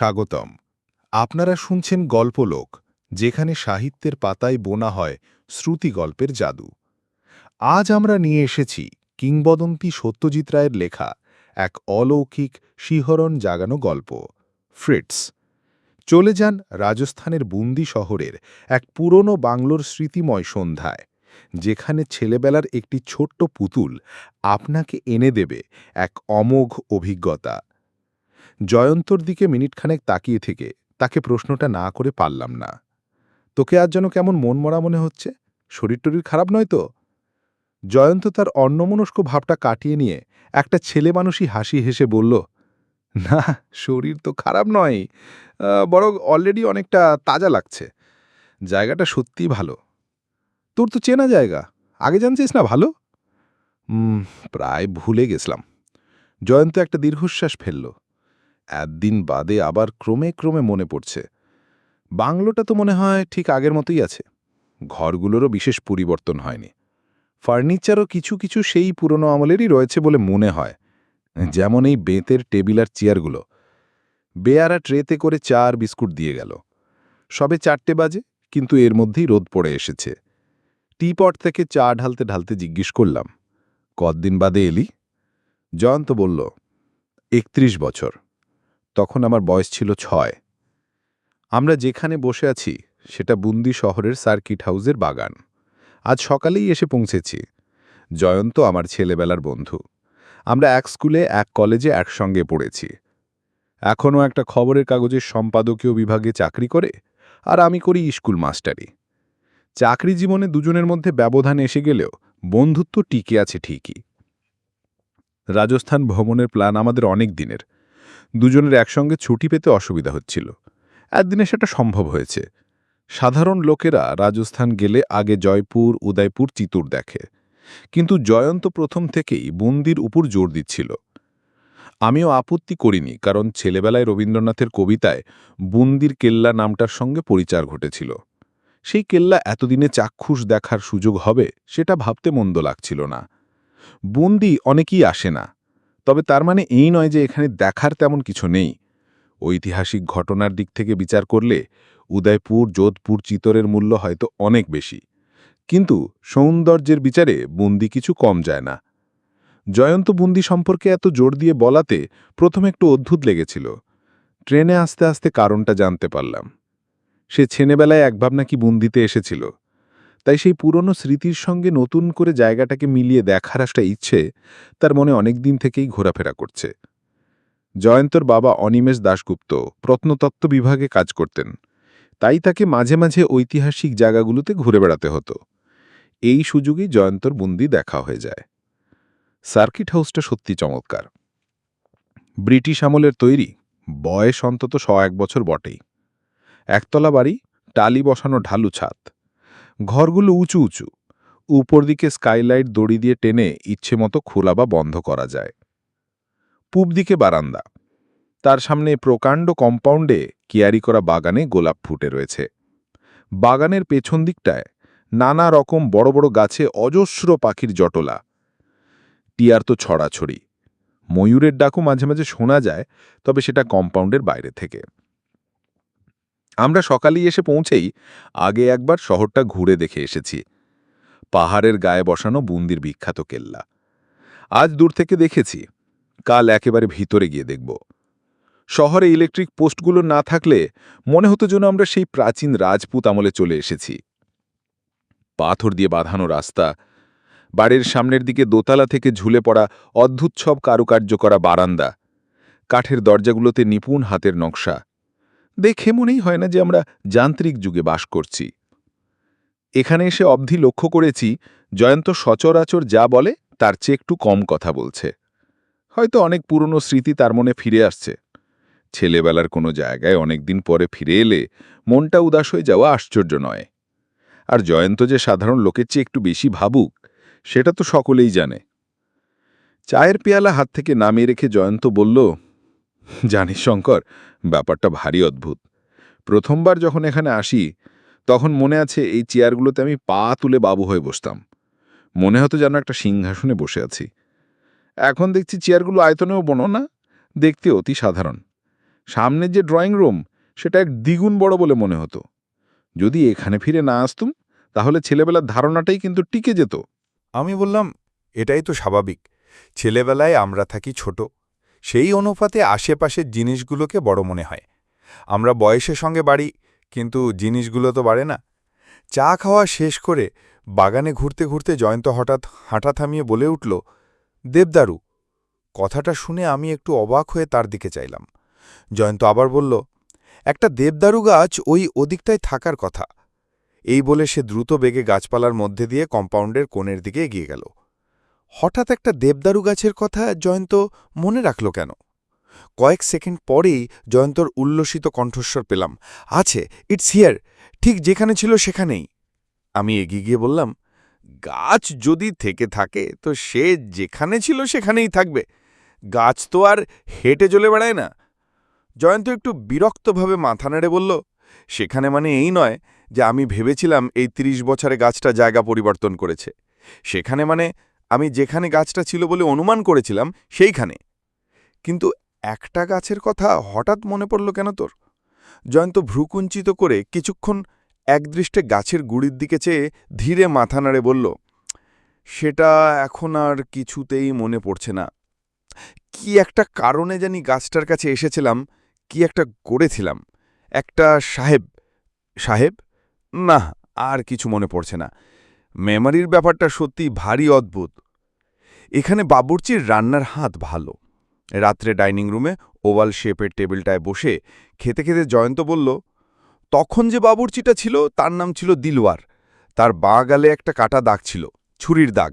স্বাগতম। আপনারা শুনছেন গল্পলোক, যেখানে সাহিত্যের পাতায় বোনা হয় শ্রুতি গল্পের জাদু। আজ আমরা নিয়ে এসেছি কিংবদন্তি সত্যজিৎ রায়ের লেখা এক অলৌকিক শিহরণ জাগানো গল্প ফ্রিটস চলে যান রাজস্থানের বুন্দি শহরের এক পুরনো বাংলোর স্মৃতিময় সন্ধ্যায়, যেখানে ছেলেবেলার একটি ছোট্ট পুতুল আপনাকে এনে দেবে এক অমোঘ অভিজ্ঞতা। জয়ন্তর দিকে মিনিটখানেক তাকিয়ে থেকে তাকে প্রশ্নটা না করে পারলাম না। তোকে আজ যেন কেমন মন মরা মনে হচ্ছে? শরীর টরীর খারাপ নয় তো? জয়ন্ত তার অন্যমনস্ক ভাবটা কাটিয়ে নিয়ে একটা ছেলে মানুষই হাসি হেসে বলল, না, শরীর তো খারাপ নয়। বরং অলরেডি অনেকটা তাজা লাগছে। জায়গাটা সত্যিই ভালো। তোর তো চেনা জায়গা। আগে জানছিস না ভালো? প্রায় ভুলে গেছিলাম। জয়ন্ত একটা দীর্ঘশ্বাস ফেলল। একদিন বাদে আবার ক্রমে ক্রমে মনে পড়ছে। বাংলোটা তো মনে হয় ঠিক আগের মতোই আছে। ঘরগুলোরও বিশেষ পরিবর্তন হয়নি। ফার্নিচারও কিছু কিছু সেই পুরনো আমলেরই রয়েছে বলে মনে হয়। যেমন এই বেতের টেবিল আর চেয়ারগুলো। বেয়ারা ট্রেতে করে চা আর বিস্কুট দিয়ে গেল। সবে চারটে বাজে, কিন্তু এর মধ্যেই রোদ পড়ে এসেছে। টিপট থেকে চা ঢালতে ঢালতে জিজ্ঞেস করলাম, কতদিন বাদে এলি? জয়ন্ত বলল, একত্রিশ বছর। তখন আমার বয়স ছিল ছয়। আমরা যেখানে বসে আছি, সেটা বুন্দি শহরের সার্কিট হাউসের বাগান। আজ সকালেই এসে পৌঁছেছি। জয়ন্ত আমার ছেলেবেলার বন্ধু। আমরা এক স্কুলে, এক কলেজে একসঙ্গে পড়েছি। এখনও একটা খবরের কাগজের সম্পাদকীয় বিভাগে চাকরি করে, আর আমি করি স্কুল মাস্টারি। চাকরি জীবনে দুজনের মধ্যে ব্যবধান এসে গেলেও বন্ধুত্ব টিকে আছে ঠিকই। রাজস্থান ভ্রমণের প্ল্যান আমাদের অনেক দিনের। দুজনের একসঙ্গে ছুটি পেতে অসুবিধা হচ্ছিল। একদিনে সেটা সম্ভব হয়েছে। সাধারণ লোকেরা রাজস্থান গেলে আগে জয়পুর, উদয়পুর, চিতুর দেখে। কিন্তু জয়ন্ত প্রথম থেকেই বন্দির উপর জোর দিচ্ছিল। আমিও আপত্তি করিনি, কারণ ছেলেবেলায় রবীন্দ্রনাথের কবিতায় বুন্দির কেল্লা নামটার সঙ্গে পরিচার ঘটেছিল। সেই কেল্লা এতদিনে চাক্ষুষ দেখার সুযোগ হবে, সেটা ভাবতে মন্দ লাগছিল না। বুন্দি অনেকেই আসে না। তবে তার মানে এই নয় যে এখানে দেখার তেমন কিছু নেই। ঐতিহাসিক ঘটনার দিক থেকে বিচার করলে উদয়পুর, যোধপুর, চিতরের মূল্য হয়তো অনেক বেশি। কিন্তু সৌন্দর্যের বিচারে বুন্দি কিছু কম যায় না। জয়ন্ত বুন্দি সম্পর্কে এত জোর দিয়ে বলাতে প্রথমে একটু অদ্ভুত লেগেছিল। ট্রেনে আস্তে আস্তে কারণটা জানতে পারলাম। সে ছেলেবেলায় একভাব নাকি বুন্দিতে এসেছিল। তাই সেই পুরনো স্মৃতির সঙ্গে নতুন করে জায়গাটাকে মিলিয়ে দেখার একটা ইচ্ছে তার মনে অনেক দিন থেকেই ঘোরাফেরা করছে। জয়ন্তর বাবা অনিমেষ দাশগুপ্ত প্রত্নতত্ত্ব বিভাগে কাজ করতেন। তাই তাকে মাঝে মাঝে ঐতিহাসিক জায়গাগুলোতে ঘুরে বেড়াতে হতো। এই সুযোগেই জয়ন্তর বুন্দি দেখা হয়ে যায়। সার্কিট হাউসটা সত্যি চমৎকার। ব্রিটিশ আমলের তৈরি, বয়স অন্তত শ এক বছর বটেই। একতলা বাড়ি, টালি বসানো ঢালু ছাদ। ঘরগুলো উঁচু উঁচু। উপর দিকে স্কাইলাইট দড়ি দিয়ে টেনে ইচ্ছে মতো খোলা বা বন্ধ করা যায়। পূব দিকে বারান্দা। তার সামনে প্রকাণ্ড কম্পাউন্ডে কিয়ারি করা বাগানে গোলাপ ফুটে রয়েছে। বাগানের পেছন দিকটায় নানা রকম বড় বড় গাছে অজস্র পাখির জটলা। টিয়ার তো ছড়াছড়ি। ময়ূরের ডাকও মাঝে মাঝে শোনা যায়, তবে সেটা কম্পাউন্ডের বাইরে থেকে। আমরা সকালেই এসে পৌঁছেই আগে একবার শহরটা ঘুরে দেখে এসেছি। পাহাড়ের গায়ে বসানো বুন্দির বিখ্যাত কেল্লা। আজ দূর থেকে দেখেছি, কাল একেবারে ভিতরে গিয়ে দেখব। শহরে ইলেকট্রিক পোস্টগুলো না থাকলে মনে হতো যেন আমরা সেই প্রাচীন রাজপুত আমলে চলে এসেছি। পাথর দিয়ে বাঁধানো রাস্তা, বাড়ির সামনের দিকে দোতলা থেকে ঝুলে পড়া অদ্ভুত সব কারুকার্য করা বারান্দা, কাঠের দরজাগুলোতে নিপুণ হাতের নকশা। দেখে মনেই হয় না যে আমরা যান্ত্রিক যুগে বাস করছি। এখানে এসে অবধি লক্ষ্য করেছি, জয়ন্ত সচরাচর যা বলে তার চেয়ে একটু কম কথা বলছে। হয়তো অনেক পুরনো স্মৃতি তার মনে ফিরে আসছে। ছেলেবেলার কোনো জায়গায় অনেকদিন পরে ফিরে এলে মনটা উদাস হয়ে যাওয়া আশ্চর্য নয়। আর জয়ন্ত যে সাধারণ লোকের চেয়ে একটু বেশি ভাবুক, সেটা তো সকলেই জানে। চায়ের পেয়ালা হাত থেকে নামিয়ে রেখে জয়ন্ত বলল জানিস শঙ্কর, ব্যাপারটা ভারী অদ্ভুত। প্রথমবার যখন এখানে আসি, তখন মনে আছে এই চেয়ারগুলোতে আমি পা তুলে বাবু হয়ে বসতাম। মনে হতো যেন একটা সিংহাসনে বসে আছি। এখন দেখছি চেয়ারগুলো আয়তনেও বনো না দেখতে অতি সাধারণ। সামনে যে ড্রয়িং রুম, সেটা এক দ্বিগুণ বড় বলে মনে হতো। যদি এখানে ফিরে না আসতুম, তাহলে ছেলেবেলার ধারণাটাই কিন্তু টিকে যেত। আমি বললাম, এটাই তো স্বাভাবিক। ছেলেবেলায় আমরা থাকি ছোট সেই অনুপাতে আশেপাশের জিনিসগুলোকে বড় মনে হয়। আমরা বয়সের সঙ্গে বাড়ি, কিন্তু জিনিসগুলো তো বাড়ে না। চা খাওয়া শেষ করে বাগানে ঘুরতে ঘুরতে জয়ন্ত হঠাৎ হাঁটা থামিয়ে বলে উঠল, দেবদারু, কথাটা শুনে আমি একটু অবাক হয়ে তার দিকে চাইলাম। জয়ন্ত আবার বলল, একটা দেবদারু গাছ ওই ওদিকটায় থাকার কথা। এই বলে সে দ্রুত বেগে গাছপালার মধ্যে দিয়ে কম্পাউন্ডের কোণের দিকে এগিয়ে গেল। হঠাৎ একটা দেবদারু গাছের কথা জয়ন্ত মনে রাখল কেন? কয়েক সেকেন্ড পরেই জয়ন্তর উল্লসিত কণ্ঠস্বর পেলাম। আছে, ইটস হিয়ার, ঠিক যেখানে ছিল সেখানেই। আমি এগিয়ে গিয়ে বললাম, গাছ যদি থেকে থাকে, তো সে যেখানে ছিল সেখানেই থাকবে। গাছ তো আর হেঁটে চলে বেড়ায় না। জয়ন্ত একটু বিরক্তভাবে মাথা নেড়ে বলল, সেখানে মানে এই নয় যে আমি ভেবেছিলাম এই ৩০ বছরে গাছটা জায়গা পরিবর্তন করেছে। সেখানে মানে আমি যেখানে গাছটা ছিল বলে অনুমান করেছিলাম, সেইখানে। কিন্তু একটা গাছের কথা হঠাৎ মনে পড়ল কেন তোর? জয়ন্ত ভ্রুকুঞ্চিত করে কিছুক্ষণ একদৃষ্টে গাছের গুড়ির দিকে চেয়ে ধীরে মাথা নাড়ে বলল, সেটা এখন আর কিছুতেই মনে পড়ছে না। কি একটা কারণে জানি গাছটার কাছে এসেছিলাম, কি একটা করেছিলাম। একটা সাহেব সাহেব? না, আর কিছু মনে পড়ছে না। মেমারির ব্যাপারটা সত্যি ভারী অদ্ভুত। এখানে বাবুর্চির রান্নার হাত ভালো। রাত্রে ডাইনিং রুমে ওভাল শেপের টেবিলটায় বসে খেতে খেতে জয়ন্ত বলল, তখন যে বাবুর্চিটা ছিল, তার নাম ছিল দিলওয়ার। তার বাঁ গালে একটা কাটা দাগ ছিল, ছুরির দাগ,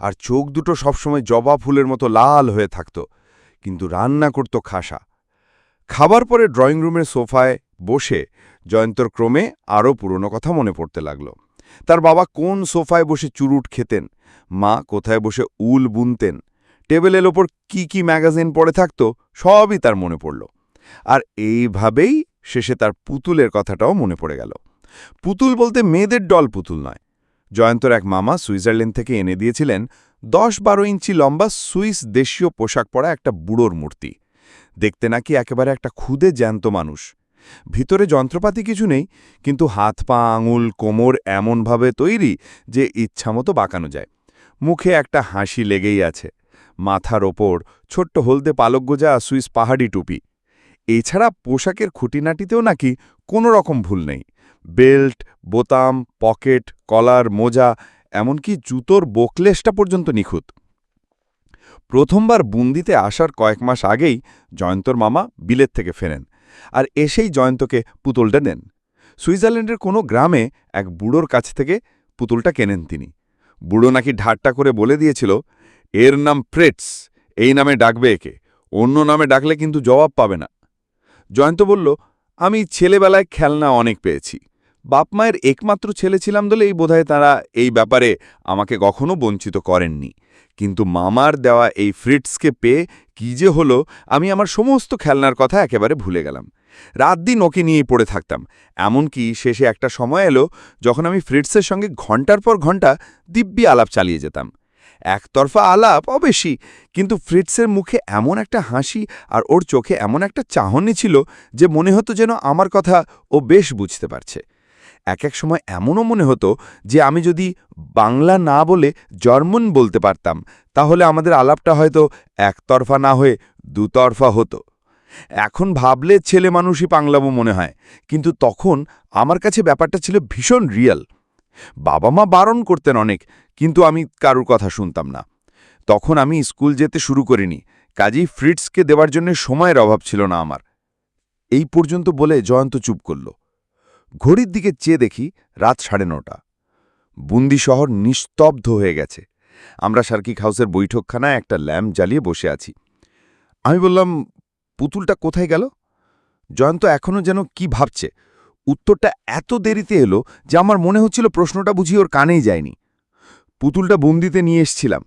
আর চোখ দুটো সবসময় জবা ফুলের মতো লাল হয়ে থাকত, কিন্তু রান্না করত খাসা। খাবার পরে ড্রয়িং রুমের সোফায় বসে জয়ন্তর ক্রমে আরও পুরনো কথা মনে পড়তে লাগল। তার বাবা কোন সোফায় বসে চুরুট খেতেন? মা কোথায় বসে উল বুনতেন? টেবিলের ওপর কি কি ম্যাগাজিন পড়ে থাকত, সবই তার মনে পড়ল। আর এইভাবেই শেষে তার পুতুলের কথাটাও মনে পড়ে গেল। পুতুল বলতে মেয়েদের ডল পুতুল নয়। জয়ন্তর এক মামা সুইজারল্যান্ড থেকে এনে দিয়েছিলেন দশ বারো ইঞ্চি লম্বা সুইস দেশীয় পোশাক পরা একটা বুড়োর মূর্তি। দেখতে নাকি একেবারে একটা খুদে জ্যান্ত মানুষ। ভিতরে যন্ত্রপাতি কিছু নেই, কিন্তু হাত পা, আঙুল, কোমর এমনভাবে তৈরি যে ইচ্ছামতো বাঁকানো যায়। মুখে একটা হাসি লেগেই আছে। মাথার ওপর ছোট্ট হলদে পালক গোজা সুইস পাহাড়ি টুপি। এছাড়া পোশাকের খুঁটিনাটিতেও নাকি কোনো রকম ভুল নেই। বেল্ট, বোতাম, পকেট, কলার, মোজা, এমনকি জুতোর বোকলেসটা পর্যন্ত নিখুঁত। প্রথমবার বুন্দিতে আসার কয়েক মাস আগেই জয়ন্তর মামা বিলেত থেকে ফেরেন। আর এসেই জয়ন্তকে পুতুলটা নেন সুইজারল্যান্ডের কোনো গ্রামে এক বুড়োর কাছ থেকে পুতুলটা কেনেন তিনি। বুড়ো নাকি ঢাট্টা করে বলে দিয়েছিল, এর নাম ফ্রেটস, এই নামে ডাকবে একে, অন্য নামে ডাকলে কিন্তু জবাব পাবে না। জয়ন্ত বলল, আমি ছেলেবেলায় খেলনা অনেক পেয়েছি। বাপ মায়ের একমাত্র ছেলে ছিলাম বলেই বোধহয় তারা এই ব্যাপারে আমাকে কখনো বঞ্চিত করেননি। কিন্তু মামার দেওয়া এই ফ্রিটসকে পেয়ে কি যে হলো, আমি আমার সমস্ত খেলনার কথা একেবারে ভুলে গেলাম। রাত দিন ওকে নিয়েই পড়ে থাকতাম। এমনকি শেষে একটা সময় এলো যখন আমি ফ্রিটসের সঙ্গে ঘণ্টার পর ঘণ্টা দিব্যি আলাপ চালিয়ে যেতাম। একতরফা আলাপ, অবেশি, কিন্তু ফ্রিটসের মুখে এমন একটা হাসি আর ওর চোখে এমন একটা চাহনি ছিল যে মনে হতো যেন আমার কথা ও বেশ বুঝতে পারছে। এক এক সময় এমনও মনে হতো যে আমি যদি বাংলা না বলে জার্মান বলতে পারতাম, তাহলে আমাদের আলাপটা হয়তো একতরফা না হয়ে দুতরফা হতো। এখন ভাবলে ছেলে মানুষই পাংলাবো মনে হয়, কিন্তু তখন আমার কাছে ব্যাপারটা ছিল ভীষণ রিয়াল। বাবা মা বারণ করতেন অনেক, কিন্তু আমি কারুর কথা শুনতাম না। তখন আমি স্কুল যেতে শুরু করিনি, কাজেই ফ্রিটসকে দেওয়ার জন্য সময়ের অভাব ছিল না আমার। এই পর্যন্ত বলে জয়ন্ত চুপ করল। ঘড়ির দিকে চেয়ে দেখি রাত সাড়ে নটা। বুন্দি শহর নিস্তব্ধ হয়ে গেছে। আমরা সার্কিক হাউসের বৈঠকখানায় একটা ল্যাম্প জ্বালিয়ে বসে আছি। আমি বললাম, পুতুলটা কোথায় গেল? জয়ন্ত এখনও যেন কি ভাবছে। উত্তরটা এত দেরিতে এলো যে আমার মনে হচ্ছিল প্রশ্নটা বুঝি ওর কানেই যায়নি। পুতুলটা বন্দিতে নিয়ে এসছিলাম।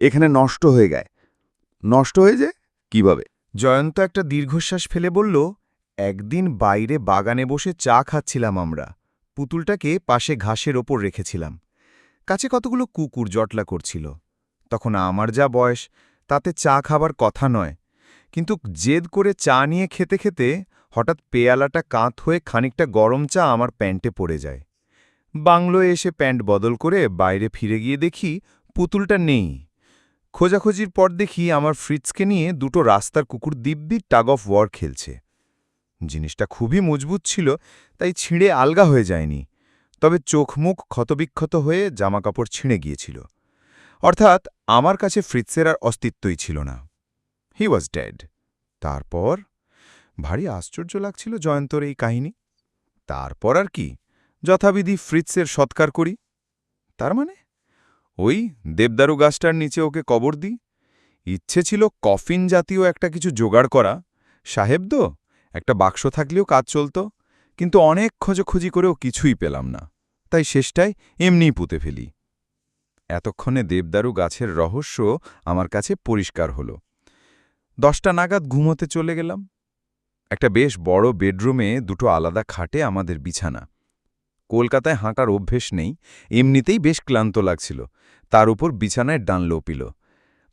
এখানে নষ্ট হয়ে গায় নষ্ট হয়ে যায়? কীভাবে? জয়ন্ত একটা দীর্ঘশ্বাস ফেলে বলল একদিন বাইরে বাগানে বসে চা খাচ্ছিলাম আমরা। পুতুলটাকে পাশে ঘাসের ওপর রেখেছিলাম। কাছে কতগুলো কুকুর জটলা করছিল। তখন আমার যা বয়স, তাতে চা খাবার কথা নয়। কিন্তু জেদ করে চা নিয়ে খেতে খেতে হঠাৎ পেয়ালাটা কাঁত হয়ে খানিকটা গরম চা আমার প্যান্টে পড়ে যায়। বাংলোয় এসে প্যান্ট বদল করে বাইরে ফিরে গিয়ে দেখি পুতুলটা নেই। খোঁজাখুঁজির পর দেখি আমার ফ্রিজকে নিয়ে দুটো রাস্তার কুকুর দিব্যি টাগ অফ ওয়ার খেলছে। জিনিসটা খুবই মজবুত ছিল, তাই ছিঁড়ে আলগা হয়ে যায়নি। তবে চোখ মুখ ক্ষতবিক্ষত হয়ে জামাকাপড় ছিঁড়ে গিয়েছিল। অর্থাৎ আমার কাছে ফ্রিৎসের আর অস্তিত্বই ছিল না। হি ওয়াজ ডেড তারপর? ভারী আশ্চর্য লাগছিল জয়ন্তর এই কাহিনী। তারপর আর কি? যথাবিধি ফ্রিৎসের সৎকার করি। তার মানে? ওই দেবদারু গাছটার নিচে ওকে কবর দিই? ইচ্ছে ছিল কফিন জাতীয় একটা কিছু জোগাড় করা। সাহেব তো? একটা বাক্স থাকলেও কাজ চলত, কিন্তু অনেক খোঁজোখুঁজি করেও কিছুই পেলাম না, তাই শেষটায় এমনিই পুঁতে ফেলি। এতক্ষণে দেবদারু গাছের রহস্য আমার কাছে পরিষ্কার হল। দশটা নাগাদ ঘুমোতে চলে গেলাম। একটা বেশ বড় বেডরুমে দুটো আলাদা খাটে আমাদের বিছানা। কলকাতায় হাঁকার অভ্যেস নেই, এমনিতেই বেশ ক্লান্ত লাগছিল। তার উপর বিছানায় ডানলো পিল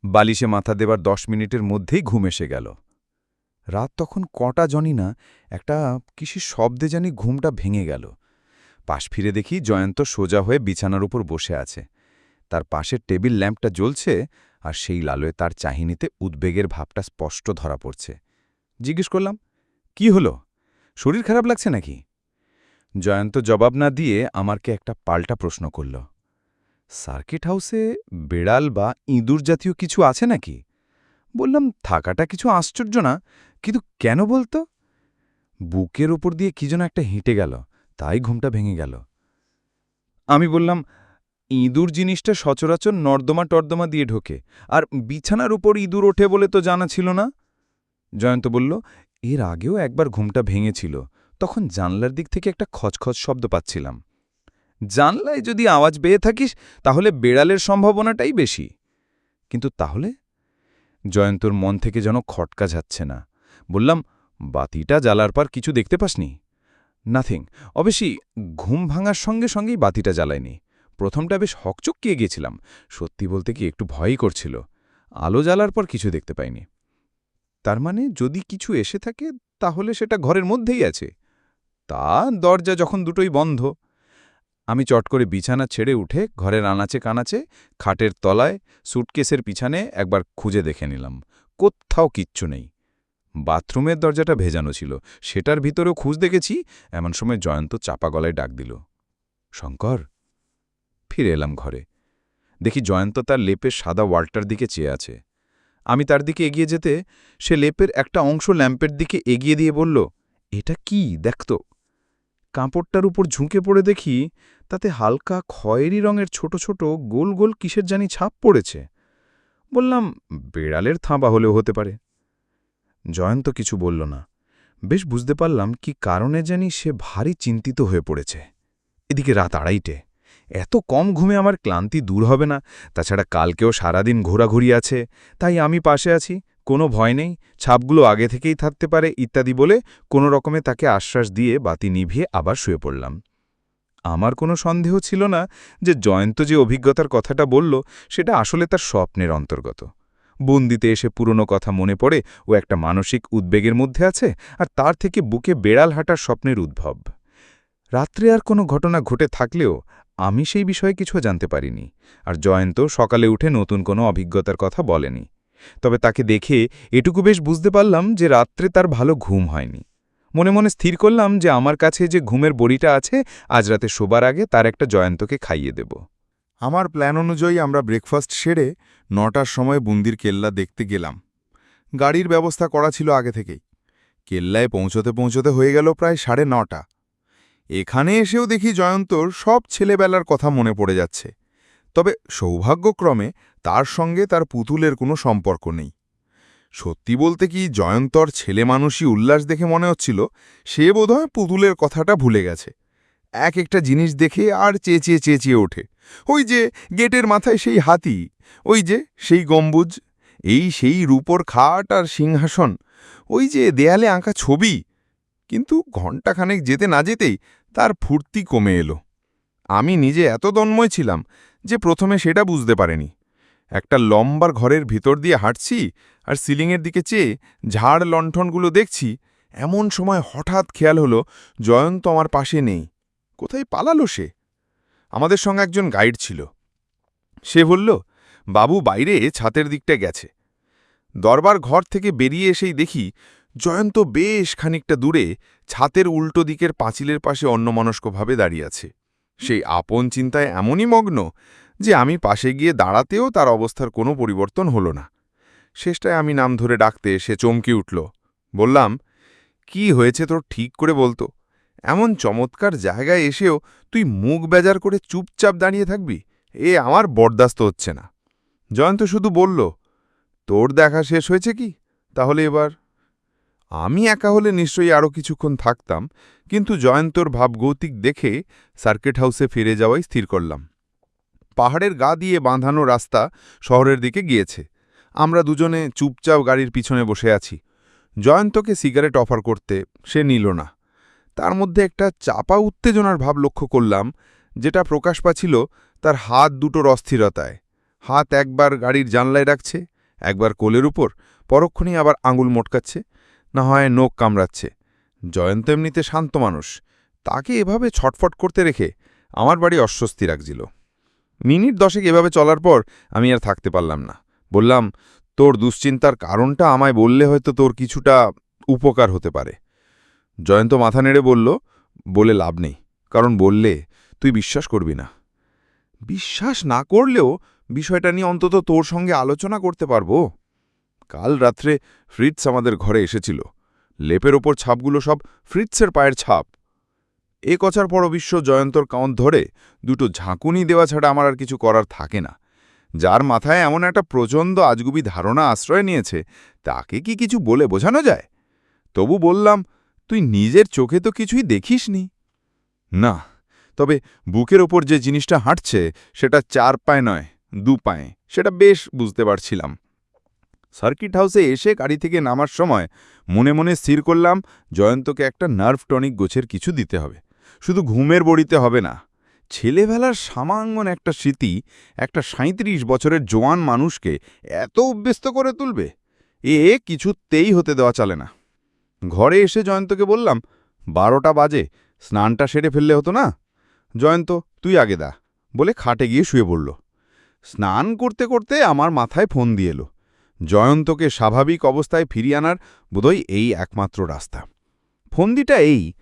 বালিশে মাথা দেবার দশ মিনিটের মধ্যেই ঘুম এসে গেল। রাত তখন কটা জানি না, একটা কিসের শব্দে জানি ঘুমটা ভেঙে গেল। পাশ ফিরে দেখি জয়ন্ত সোজা হয়ে বিছানার উপর বসে আছে। তার পাশের টেবিল ল্যাম্পটা জ্বলছে আর সেই লালয়ে তার চাহিনিতে উদ্বেগের ভাবটা স্পষ্ট ধরা পড়ছে। জিজ্ঞেস করলাম, কি হলো? শরীর খারাপ লাগছে নাকি? জয়ন্ত জবাব না দিয়ে আমারকে একটা পাল্টা প্রশ্ন করল, সার্কিট হাউসে বেড়াল বা ইঁদুর জাতীয় কিছু আছে নাকি? বললাম, থাকাটা কিছু আশ্চর্য না, কিন্তু কেন বলতো? বুকের ওপর দিয়ে কি যেন একটা হেঁটে গেল, তাই ঘুমটা ভেঙে গেল। আমি বললাম, ইঁদুর জিনিসটা সচরাচর নর্দমা টর্দমা দিয়ে ঢোকে, আর বিছানার উপর ইঁদুর ওঠে বলে তো জানা ছিল না? জয়ন্ত বলল, এর আগেও একবার ঘুমটা ভেঙেছিল, তখন জানলার দিক থেকে একটা খচখচ শব্দ পাচ্ছিলাম। জানলায় যদি আওয়াজ পেয়ে থাকিস, তাহলে বেড়ালের সম্ভাবনাটাই বেশি। কিন্তু তাহলে জয়ন্তর মন থেকে যেন খটকা যাচ্ছে না। বললাম, বাতিটা জ্বালার পর কিছু দেখতে পাসনি? নাথিং, অবশ্যই ঘুম ভাঙার সঙ্গে সঙ্গেই বাতিটা জ্বালায়নি প্রথমটা বেশ হকচকিয়ে গিয়েছিলাম, সত্যি বলতে কি একটু ভয়ই করছিল। আলো জ্বালার পর কিছু দেখতে পাইনি। তার মানে যদি কিছু এসে থাকে, তাহলে সেটা ঘরের মধ্যেই আছে। তা দরজা যখন দুটোই বন্ধ আমি চট করে বিছানা ছেড়ে উঠে ঘরের আনাচে কানাচে, খাটের তলায়, সুটকেসের পিছনে একবার খুঁজে দেখে নিলাম। কোত্থাও কিচ্ছু নেই। বাথরুমের দরজাটা ভেজানো ছিল। সেটার ভিতরেও খুঁজ দেখেছি। এমন সময় জয়ন্ত চাপা গলায় ডাক দিল, শঙ্কর, ফিরে এলাম ঘরে। দেখি জয়ন্ত তার লেপের সাদা ওয়ালটার দিকে চেয়ে আছে। আমি তার দিকে এগিয়ে যেতে সে লেপের একটা অংশ ল্যাম্পের দিকে এগিয়ে দিয়ে বলল, এটা কি? দেখত কাপড়টার উপর ঝুঁকে পড়ে দেখি তাতে হালকা খয়েরি রঙের ছোট ছোট গোল গোল কিসের জানি ছাপ পড়েছে। বললাম, বেড়ালের থাঁবা হলেও হতে পারে। জয়ন্ত কিছু বলল না। বেশ বুঝতে পারলাম কি কারণে জানি সে ভারী চিন্তিত হয়ে পড়েছে। এদিকে রাত আড়াইটে। এত কম ঘুমে আমার ক্লান্তি দূর হবে না। তাছাড়া কালকেও সারাদিন ঘোরাঘুরি আছে, তাই আমি পাশে আছি। কোনো ভয় নেই, ছাপগুলো আগে থেকেই থাকতে পারে ইত্যাদি বলে কোনো রকমে তাকে আশ্বাস দিয়ে বাতি নিভিয়ে আবার শুয়ে পড়লাম। আমার কোনো সন্দেহ ছিল না যে জয়ন্ত যে অভিজ্ঞতার কথাটা বলল, সেটা আসলে তার স্বপ্নের অন্তর্গত। বন্দিতে এসে পুরনো কথা মনে পড়ে ও একটা মানসিক উদ্বেগের মধ্যে আছে আর তার থেকে বুকে বেড়াল হাঁটার স্বপ্নের উদ্ভব। রাত্রে আর কোনো ঘটনা ঘটে থাকলেও আমি সেই বিষয়ে কিছু জানতে পারিনি, আর জয়ন্ত সকালে উঠে নতুন কোনো অভিজ্ঞতার কথা বলেনি। তবে তাকে দেখে এটুকু বেশ বুঝতে পারলাম যে রাত্রে তার ভালো ঘুম হয়নি। মনে মনে স্থির করলাম যে আমার কাছে যে ঘুমের বড়িটা আছে, আজ রাতে শোবার আগে তার একটা জয়ন্তকে খাইয়ে দেব। আমার প্ল্যান অনুযায়ী আমরা ব্রেকফাস্ট সেরে নটার সময় বুন্দির কেল্লা দেখতে গেলাম। গাড়ির ব্যবস্থা করা ছিল আগে থেকেই। কেল্লায় পৌঁছতে পৌঁছতে হয়ে গেল প্রায় সাড়ে নটা। এখানে এসেও দেখি জয়ন্তর সব ছেলেবেলার কথা মনে পড়ে যাচ্ছে। তবে সৌভাগ্যক্রমে তার সঙ্গে তার পুতুলের কোনো সম্পর্ক নেই। সত্যি বলতে কি জয়ন্তর ছেলে মানুষই উল্লাস দেখে মনে হচ্ছিল, সে বোধহয় পুতুলের কথাটা ভুলে গেছে। এক একটা জিনিস দেখে আর চেঁচিয়ে চেঁচিয়ে ওঠে। ওই যে গেটের মাথায় সেই হাতি, ওই যে সেই গম্বুজ, এই সেই রূপর খাট আর সিংহাসন, ওই যে দেয়ালে আঁকা ছবি। কিন্তু ঘণ্টাখানেক যেতে না যেতেই তার ফুর্তি কমে এলো। আমি নিজে এত দন্ময় ছিলাম যে প্রথমে সেটা বুঝতে পারেনি। একটা লম্বার ঘরের ভিতর দিয়ে হাঁটছি আর সিলিংয়ের দিকে চেয়ে ঝাড় লণ্ঠনগুলো দেখছি, এমন সময় হঠাৎ খেয়াল হলো জয়ন্ত আমার পাশে নেই। কোথায় পালালো সে? আমাদের সঙ্গে একজন গাইড ছিল। সে বলল, বাবু বাইরে ছাতের দিকটা গেছে। দরবার ঘর থেকে বেরিয়ে এসেই দেখি জয়ন্ত বেশ খানিকটা দূরে ছাতের উল্টো দিকের পাঁচিলের পাশে অন্যমনস্কভাবে দাঁড়িয়ে আছে। সেই আপন চিন্তায় এমনই মগ্ন যে আমি পাশে গিয়ে দাঁড়াতেও তার অবস্থার কোনো পরিবর্তন হলো না। শেষটায় আমি নাম ধরে ডাকতে সে চমকে উঠল। বললাম, কি হয়েছে তোর ঠিক করে বলতো? এমন চমৎকার জায়গায় এসেও তুই মুখ বেজার করে চুপচাপ দাঁড়িয়ে থাকবি? এ আমার বরদাস্ত হচ্ছে না। জয়ন্ত শুধু বলল, তোর দেখা শেষ হয়েছে কি? তাহলে এবার? আমি একা হলে নিশ্চয়ই আরও কিছুক্ষণ থাকতাম, কিন্তু জয়ন্তর ভাবগৌতিক দেখে সার্কিট হাউসে ফিরে যাওয়াই স্থির করলাম। পাহাড়ের গা দিয়ে বাঁধানো রাস্তা শহরের দিকে গিয়েছে। আমরা দুজনে চুপচাপ গাড়ির পিছনে বসে আছি। জয়ন্তকে সিগারেট অফার করতে সে নিল না। তার মধ্যে একটা চাপা উত্তেজনার ভাব লক্ষ্য করলাম, যেটা প্রকাশ পাচ্ছিল তার হাত দুটোর অস্থিরতায়। হাত একবার গাড়ির জানলায় রাখছে, একবার কোলের উপর পরক্ষণেই আবার আঙুল মোটকাচ্ছে, না হয় নোক কামড়াচ্ছে। জয়ন্ত এমনিতে শান্ত মানুষ। তাকে এভাবে ছটফট করতে রেখে আমার বাড়ি অস্বস্তি রাখছিল মিনিট দশেক এভাবে চলার পর আমি আর থাকতে পারলাম না। বললাম, তোর দুশ্চিন্তার কারণটা আমায় বললে হয়তো তোর কিছুটা উপকার হতে পারে। জয়ন্ত মাথা নেড়ে বলল, বলে লাভ নেই, কারণ বললে তুই বিশ্বাস করবি না। বিশ্বাস না করলেও বিষয়টা নিয়ে অন্তত তোর সঙ্গে আলোচনা করতে পারব? কাল রাত্রে ফ্রিটস আমাদের ঘরে এসেছিল। লেপের ওপর ছাপগুলো সব ফ্রিটসের পায়ের ছাপ। এ কচার পর অবশ্য জয়ন্তর কাউন্ট ধরে দুটো ঝাঁকুনি দেওয়া ছাড়া আমার আর কিছু করার থাকে না। যার মাথায় এমন একটা প্রচণ্ড আজগুবি ধারণা আশ্রয় নিয়েছে, তাকে কি কিছু বলে বোঝানো যায়? তবু বললাম, তুই নিজের চোখে তো কিছুই দেখিসনি। না, তবে বুকের ওপর যে জিনিসটা হাঁটছে, সেটা চার পায়ে নয়, দু পায়ে, সেটা বেশ বুঝতে পারছিলাম। সার্কিট হাউসে এসে গাড়ি থেকে নামার সময় মনে মনে স্থির করলাম, জয়ন্তকে একটা নার্ভ টনিক গোছের কিছু দিতে হবে। শুধু ঘুমের বড়িতে হবে না। ছেলেবেলার সামাঙ্গন একটা স্মৃতি একটা সাঁত্রিশ বছরের জোয়ান মানুষকে এত অভ্যস্ত করে তুলবে। এ কিছুতেই হতে দেওয়া চলে না। ঘরে এসে জয়ন্তকে বললাম, বারোটা বাজে, স্নানটা সেরে ফেললে হতো না? জয়ন্ত, তুই আগে দা, বলে খাটে গিয়ে শুয়ে পড়ল। স্নান করতে করতে আমার মাথায় ফোন দিয়ে এলো। জয়ন্তকে স্বাভাবিক অবস্থায় ফিরিয়ে আনার বোধহয় এই একমাত্র রাস্তা। ফন্দিটা এই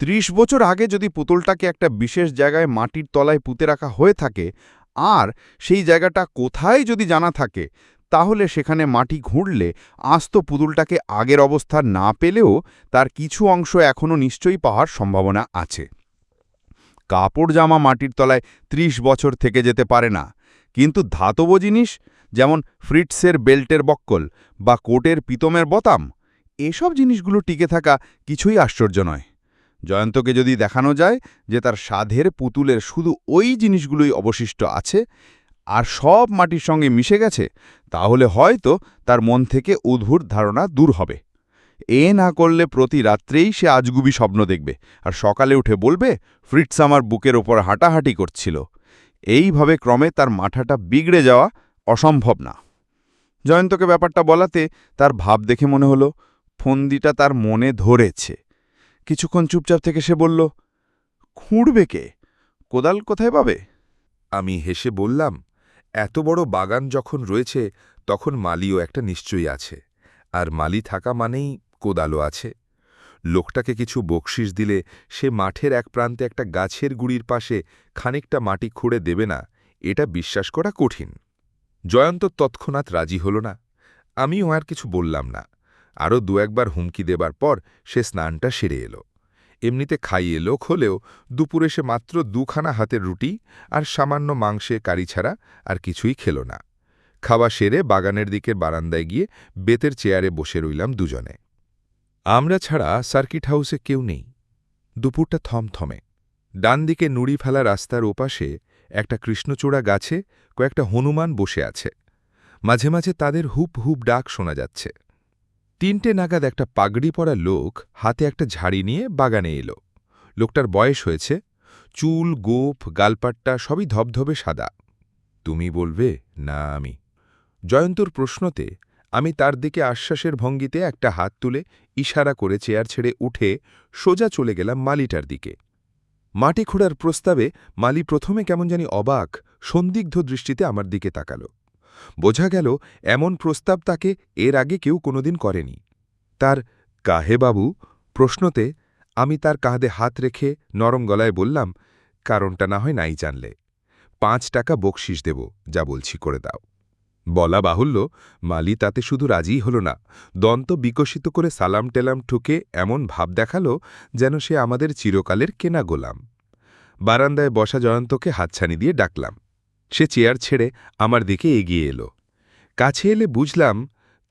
ত্রিশ বছর আগে যদি পুতুলটাকে একটা বিশেষ জায়গায় মাটির তলায় পুঁতে রাখা হয়ে থাকে, আর সেই জায়গাটা কোথায় যদি জানা থাকে, তাহলে সেখানে মাটি ঘুরলে আস্ত পুতুলটাকে আগের অবস্থা না পেলেও তার কিছু অংশ এখনও নিশ্চয়ই পাওয়ার সম্ভাবনা আছে। কাপড় জামা মাটির তলায় ত্রিশ বছর থেকে যেতে পারে না, কিন্তু ধাতব জিনিস, যেমন ফ্রিটসের বেল্টের বক্কল বা কোটের পিতমের বতাম, এসব জিনিসগুলো টিকে থাকা কিছুই আশ্চর্য নয়। জয়ন্তকে যদি দেখানো যায় যে তার সাধের পুতুলের শুধু ওই জিনিসগুলোই অবশিষ্ট আছে আর সব মাটির সঙ্গে মিশে গেছে, তাহলে হয়তো তার মন থেকে উদ্ভুত ধারণা দূর হবে। এ না করলে প্রতি রাত্রেই সে আজগুবি স্বপ্ন দেখবে আর সকালে উঠে বলবে ফ্রিটস আমার বুকের ওপর হাঁটাহাঁটি করছিল। এইভাবে ক্রমে তার মাথাটা বিগড়ে যাওয়া অসম্ভব না। জয়ন্তকে ব্যাপারটা বলাতে তার ভাব দেখে মনে হলো, ফন্দিটা তার মনে ধরেছে। কিছুক্ষণ চুপচাপ থেকে সে বলল, খুঁড়বে কে? কোদাল কোথায় পাবে? আমি হেসে বললাম, এত বড় বাগান যখন রয়েছে, তখন মালিও একটা নিশ্চয়ই আছে। আর মালি থাকা মানেই কোদালও আছে। লোকটাকে কিছু বকশিস দিলে সে মাঠের এক প্রান্তে একটা গাছের গুড়ির পাশে খানিকটা মাটি খুঁড়ে দেবে না, এটা বিশ্বাস করা কঠিন। জয়ন্ত তৎক্ষণাৎ রাজি হল না। আমিও আর কিছু বললাম না। আরও দু একবার হুমকি দেবার পর সে স্নানটা সেরে এলো। এমনিতে খাইয়ে লোক হলেও দুপুরে সে মাত্র দুখানা হাতের রুটি আর সামান্য মাংসে কারি ছাড়া আর কিছুই খেল না। খাওয়া সেরে বাগানের দিকের বারান্দায় গিয়ে বেতের চেয়ারে বসে রইলাম দুজনে। আমরা ছাড়া সার্কিট হাউসে কেউ নেই। দুপুরটা থমথমে। ডান দিকে নুড়ি ফেলা রাস্তার ওপাশে একটা কৃষ্ণচূড়া গাছে কয়েকটা হনুমান বসে আছে। মাঝে মাঝে তাদের হুপ হুপ ডাক শোনা যাচ্ছে। তিনটে নাগাদ একটা পাগড়ি পরা লোক হাতে একটা ঝাড়ি নিয়ে বাগানে এলো। লোকটার বয়স হয়েছে, চুল গোপ গালপাট্টা সবই ধবধবে সাদা। তুমি বলবে, না, আমি। জয়ন্তর প্রশ্নতে, আমি তার দিকে আশ্বাসের ভঙ্গিতে একটা হাত তুলে ইশারা করে চেয়ার ছেড়ে উঠে সোজা চলে গেলাম মালিটার দিকে। মাটি খোঁড়ার প্রস্তাবে মালি প্রথমে কেমন জানি অবাক, সন্দিগ্ধ দৃষ্টিতে আমার দিকে তাকাল। বোঝা গেল, এমন প্রস্তাব তাকে এর আগে কেউ কোনোদিন করেনি। তার কাহে বাবু? প্রশ্নতে আমি তার কাঁধে হাত রেখে নরম গলায় বললাম, কারণটা না হয় নাই জানলে। পাঁচ টাকা বকশিস দেব, যা বলছি করে দাও। বলা বাহুল্য, মালি তাতে শুধু রাজিই হল না, দন্ত বিকশিত করে সালাম টেলাম ঠুকে এমন ভাব দেখাল যেন সে আমাদের চিরকালের কেনা গোলাম। বারান্দায় বসা জয়ন্তকে হাতছানি দিয়ে ডাকলাম সে চেয়ার ছেড়ে আমার দিকে এগিয়ে এলো। কাছে এলে বুঝলাম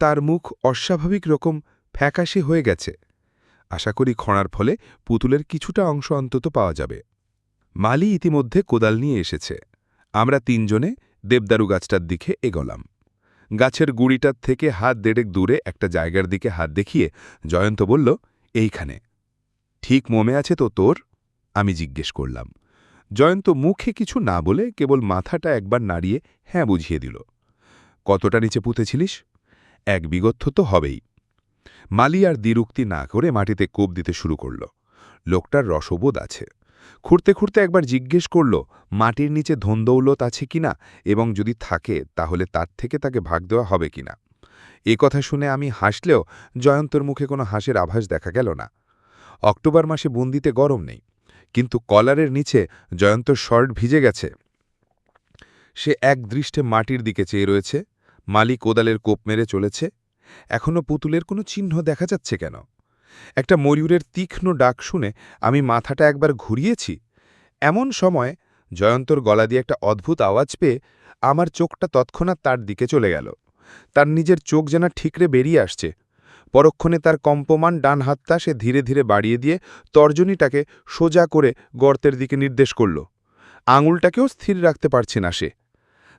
তার মুখ অস্বাভাবিক রকম ফ্যাকাশে হয়ে গেছে। আশা করি খড়ার ফলে পুতুলের কিছুটা অংশ অন্তত পাওয়া যাবে। মালি ইতিমধ্যে কোদাল নিয়ে এসেছে। আমরা তিনজনে দেবদারু গাছটার দিকে এগোলাম। গাছের গুড়িটার থেকে হাত দেড়েক দূরে একটা জায়গার দিকে হাত দেখিয়ে জয়ন্ত বলল, এইখানে। ঠিক মমে আছে তো তোর? আমি জিজ্ঞেস করলাম। জয়ন্ত মুখে কিছু না বলে কেবল মাথাটা একবার নাড়িয়ে হ্যাঁ বুঝিয়ে দিল। কতটা নিচে পুঁতেছিলিস? এক বিগত্থ তো হবেই। মালি আর দ্বিরুক্তি না করে মাটিতে কোপ দিতে শুরু করল। লোকটার রসবোধ আছে। খুঁড়তে খুঁড়তে একবার জিজ্ঞেস করল, মাটির নিচে ধনদৌলত আছে কিনা এবং যদি থাকে, তাহলে তার থেকে তাকে ভাগ দেওয়া হবে কিনা এ কথা শুনে আমি হাসলেও জয়ন্তর মুখে কোনো হাসির আভাস দেখা গেল না। অক্টোবর মাসে বুন্দিতে গরম নেই। কিন্তু কলারের নিচে জয়ন্তর শর্ট ভিজে গেছে। সে এক দৃষ্টে মাটির দিকে চেয়ে রয়েছে মালি কোদালের কোপ মেরে চলেছে এখনও পুতুলের কোনো চিহ্ন দেখা যাচ্ছে কেন? একটা ময়ূরের তীক্ষ্ণ ডাক শুনে আমি মাথাটা একবার ঘুরিয়েছি। এমন সময় জয়ন্তর গলা দিয়ে একটা অদ্ভুত আওয়াজ পেয়ে আমার চোখটা তৎক্ষণাৎ তার দিকে চলে গেল। তার নিজের চোখ যেন ঠিকরে বেরিয়ে আসছে পরক্ষণে তার কম্পমান ডান হাতটা সে ধীরে ধীরে বাড়িয়ে দিয়ে তর্জনীটাকে সোজা করে গর্তের দিকে নির্দেশ করল। আঙুলটাকেও স্থির রাখতে পারছে না সে।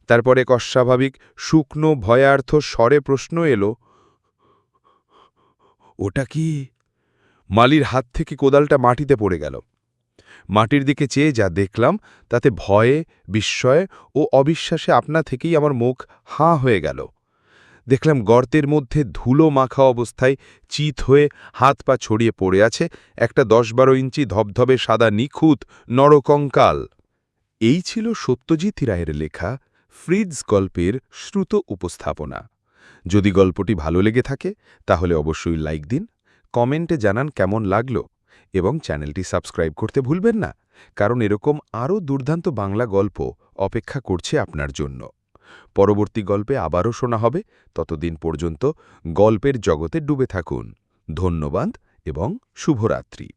তারপর এক অস্বাভাবিক, শুকনো, ভয়ার্থ স্বরে প্রশ্ন এলো, ওটা কি? মালির হাত থেকে কোদালটা মাটিতে পড়ে গেল। মাটির দিকে চেয়ে যা দেখলাম, তাতে ভয়ে, বিস্ময়ে ও অবিশ্বাসে আপনা থেকেই আমার মুখ হাঁ হয়ে গেল। দেখলাম গর্তের মধ্যে ধুলো মাখা অবস্থায় চিত হয়ে হাত পা ছড়িয়ে পড়ে আছে একটা দশ বারো ইঞ্চি ধবধবে সাদা নিখুঁত নরকঙ্কাল। এই ছিল সত্যজিৎ রায়ের লেখা ফ্রিজ গল্পের শ্রুত উপস্থাপনা। যদি গল্পটি ভালো লেগে থাকে, তাহলে অবশ্যই লাইক দিন, কমেন্টে জানান কেমন লাগল, এবং চ্যানেলটি সাবস্ক্রাইব করতে ভুলবেন না, কারণ এরকম আরও দুর্দান্ত বাংলা গল্প অপেক্ষা করছে আপনার জন্য। পরবর্তী গল্পে আবারও শোনা হবে। ততদিন পর্যন্ত গল্পের জগতে ডুবে থাকুন। ধন্যবাদ এবং শুভরাত্রি।